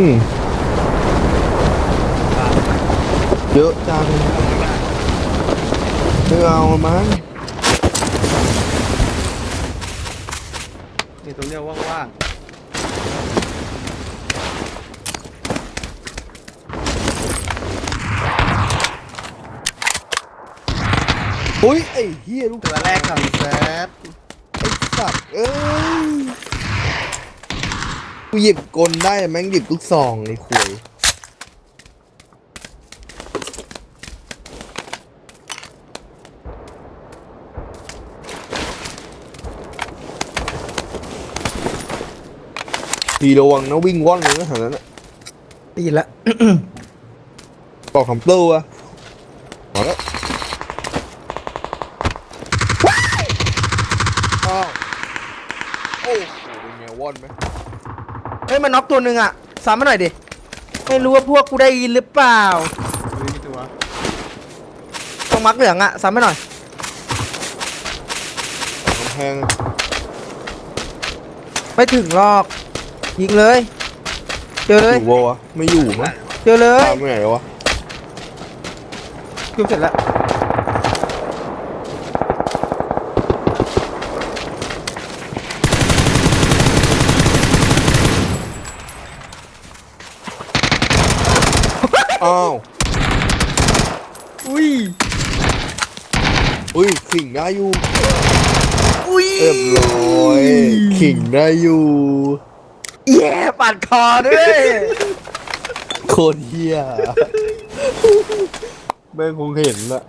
อืมเยอะจังไม่เอามั้งนี่ตรงเนี้ยว่างอุ้ยไอ้เฮียลูกๆตัวแรกของแซดไอ้สัตว์เอ้ย กูหยิบกลได้แต่แม่งหยิบลูกซองเลยคุยพี่ระวังนะวิ่งว่อนเลยนะแถวนั้นน่ะได้ยินละ บอกคำตู้อะมาแล้วอ้าวโอ้โหเป็นไงว่อนไหม เฮ้ยมันน็อกตัวหนึ่งอะซ้ำมาหน่อยดิ ไม่รู้ว่าพวกกูได้ยินหรือเปล่ามีกี่ตัวตรงมักเหลืองอะซ้ำมาหน่อย กำแพงไม่ถึงหรอก ยิงเลย เจออเลย ยู่ปะวะไม่อยู่มั้งเจอเลยตามไปไหนแล้ววะ คิวเสร็จแล้ว อ้าว อุ้ย อุ้ยขิงได้อยู่อุ้ยเรียบร้อยขิงได้อยู่แย่ปัดคอด้วย โคตรเฮียแม่งคงเห็นละ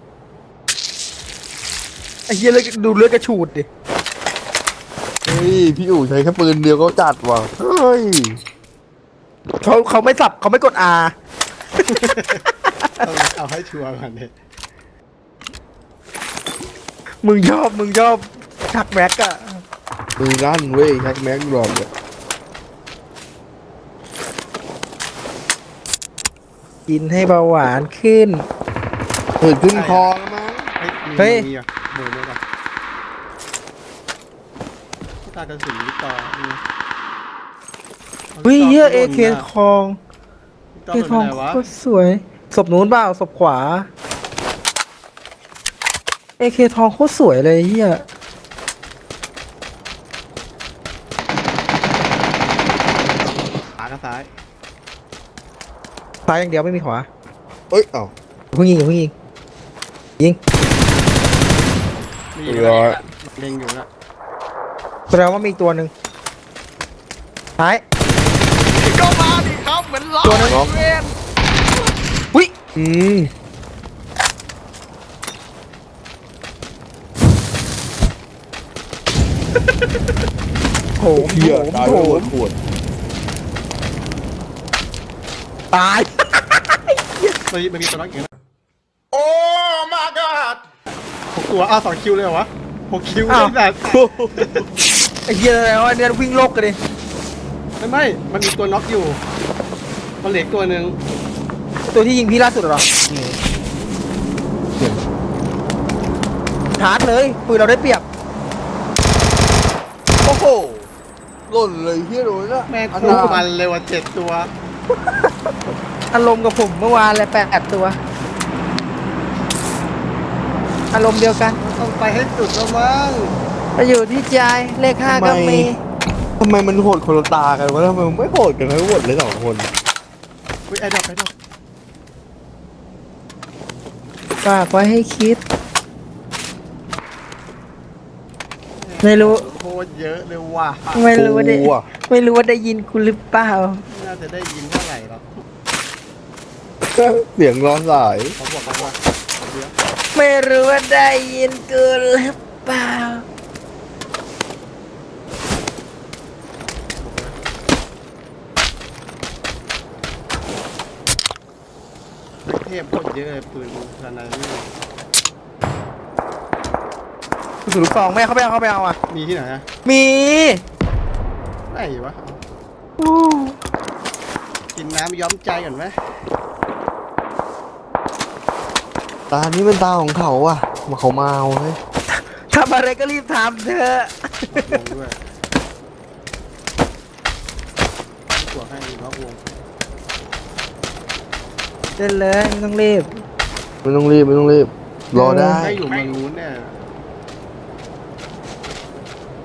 ไอ้เหี้ยเลยดูเลือดกระฉูดดิ เฮ้ยพี่อู๋ใช้แค่ปืนเดียวก็จัดว่ะเฮ้ย เขาเขาไม่สับเขาไม่กด R เอาเอาให้ชัวร์ก่อนดิมึงชอบ มึงชอบชักแม็กอะมือลั่นเว้ยแท็กแม็กดรอปเนี่ยกินให้เบาหวานขึ้นเปิดขึ้นคอแล้วมั้งเฮ้ยเฮ้ยมีมีอะเบอร์ด้วยกันตากระสุนลูกต่อนี่เฮ้ยเหี้ยเอลูกเคต่ทอง ลูกต่อเอเป็นทองไงวะ โคตรสวยศพนู้นเปล่าศพขวา เอเคทองโคตรสวยเลยเฮียขากับซ้ายซ้ายอย่างเดียวไม่มีขวาเอ้ยเอ้าอย่าเพิ่งยิงอย่าเพิ่งยิงยิงมีเรียบร้อย เล็งอยู่นะแสดงว่ามีอีกตัวหนึ่งซ้ายก็มาดิ ครับเหมือนเราตัวหนึงน้องอุ้ยอืมโถมเฮียโถมตายโถไปหมมดปวดตาย มันมันมีตัวน้อยอีกนะโอ้ my god หกตัวอ้าวสองคิวเลยเหรอวะหกคิวได้แบบไอ้เหี้ยอะไรวะเนี่ยวิ่งโลกกันดิไม่ไม่มันมีตัวน็อกอยู่ มันเหล็กตัวหนึ่งตัวที่ยิงพี่ล่าสุดเหรอชาร์จเลยปืนเราได้เปรียบ โอ้โหหล่นเลยเฮียโดนละแม่งอันคู่นั้นมันเลยว่ะเจ็ดตัวอารมณ์กับผมเมื่อวานเลยแปดตัว อารมณ์เดียวกัน ต้องไปให้สุดแล้วมั้งจะอยู่ที่ใจเลขห้าก็มีทำไมมันโหดคนละตากันวะทำไมมันไม่โหดกันทั้งหมดเลยสองคน อุ้ยไอ้ดอกไอ้ดอกฝากไว้ให้คิด ไม่รู้ โคตรเยอะเลยว่ะไม่รู้ว่าได้กูอะไม่รู้ว่าได้ยินกูหรือเปล่าไม่น่าจะได้ยินเท่าไหร่หรอกเสียงร้อนสายเขาบอกกันว่าเดี๋ยวไม่รู้ว่าได้ยินกูหรือเปล่า เทพโค ตรเยอะเลยปืนขนาดนี้กูถือลูกซองแม่เขาไปเอาเขาไปเอาอะ มีที่ไหนอะมีไหนวะกินน้ำย้อมใจก่อนไหมตานี้เป็นตาของเขาอะมาเขามาเอาเฮ้ยทำอะไรก็รีบทำเถอะวงด้วยตัวให้ล็อกวง เล่นเลยไม่ต้องรีบ ไม่ต้องรีบไม่ต้องรีบ รอได้ให้อยู่เมืองนู้นเนี่ย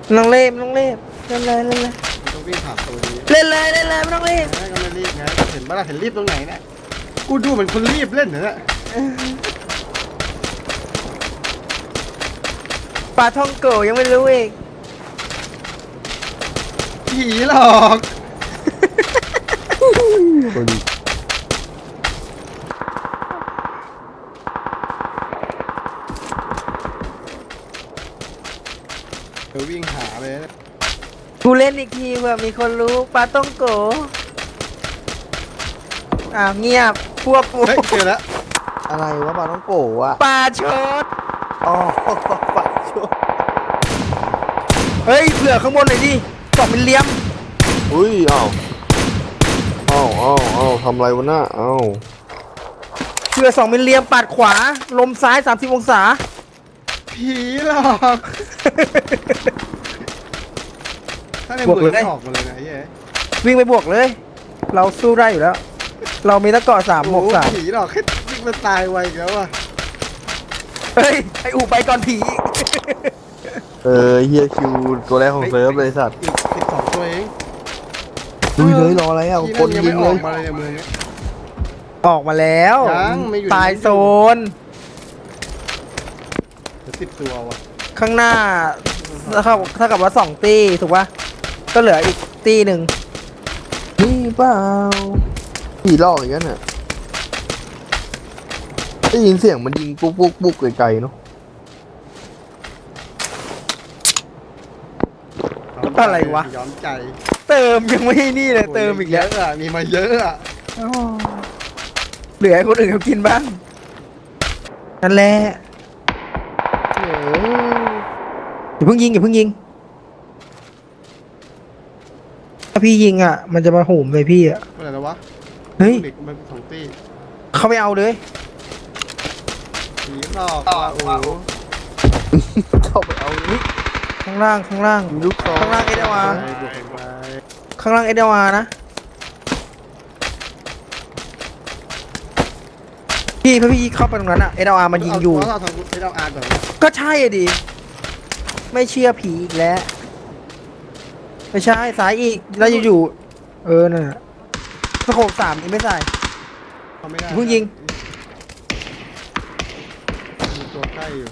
ไม่ต้องรีบไม่ต้องรีบเล่นเลยเล่นเลยมันต้องวิ่งผ่านตัวนี้เล่นเลยเล่นเลยไม่ต้องรีบนะก็ไม่รีบไงเห็นปะล่ะเห็นรีบตรงไหนเนี่ยกูดูเหมือนคนรีบเล่นเหรอเนี่ยปลาท่องโกยังไม่รู้อีกผีหลอกคน เดี๋ยววิ่งหาเลยนะ กูเล่นอีกทีเผื่อมีคนรู้ปลาท่องโกอ้าวเงียบพวกกูเฮ้ยเจอแล้วอะไรวะปลาต้องโกะวะปลาชดอ๋อปลาช่วยเฮ้ยเผื่อข้างบนหน่อยดิสองมิลเลียมอุ้ยอ้าวอ้าวอ้าวอ้าวทำอะไรวะน่ะอ้าวเผื่อสองมิลเลียมปาดขวา ลมซ้าย 30 องศา ผีหลอก ถ้าในบวกมือเลยไม่ออกมาเลยนะไอ้เหี้ยวิ่งไปบวกเลย เราสู้ได้อยู่แล้ว เรามีตะเกาะสามหมวกสามโอ้โหผีหลอกแค่วิ่งมาตายไวอีกแล้วอะเฮ้ยไออูไปก่อนผีเออเฮียคิวตัวแรกของเซิร์ฟเลยสัตว์อีกสิบสองตัวเองลุยเลยรออะไรอะที่คนนั่นยังยิไม่งอเลอกยมาเลยในเมืองเนี้ย ออกมาแล้วยังไม่อยู่ ตายยังไม่อยู่โซนเหลือสิบตัวว่ะข้างหน้าถ้ากับถ้ากับว่าสองตีถูกปะ ก็เหลืออีกตีหนึ่งนี่เปล่าผีหลอกอย่างนั้นน่ะได้ยินเสียงมันยิงปุ๊กปุ๊กปุ๊กไกลๆเนาะอะไรวะ ย้อมใจเติมยังไม่นี่เลยเติมอีกแล้วเยอะอะมีมาเยอะอะอ๋อเหลือให้คนอื่นเขากินบ้าง นั่นแหละเอออย่าเพิ่งยิงอย่าเพิ่งยิง ถ้าพี่ยิงอะ มันจะมาโหมเลยพี่อะอะไรนะวะเฮ้ยเด็กมันเป็นสองตีเขาไม่เอาเลยผีหลอกอะโอ้โหเข้าไปเอานี่ข้างล่างข้างล่าง ลูกซองข้างล่างเอ็ดวาไปบวกกันไปข้างล่างเอเดวานะพี่พอพี่เข้าไปตรงนั้นอะเอเดวามันยิงอยู่เราทำให้เราอ่านก่อนก็ใช่อะดิไม่เชื่อผีอีกแล้ว ไม่ใช่สายอีกแล้วอยู่ๆเออน่ะสโคปสามนี่ไม่ใส่ เขาไม่ได้เพิ่งยิง มีตัวใกล้อยู่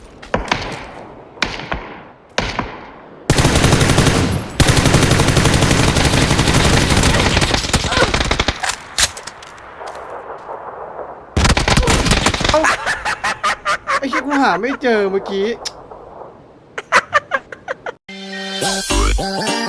ไอ้เชี่ยกูหาไม่เจอเมื่อกี้ Thank you.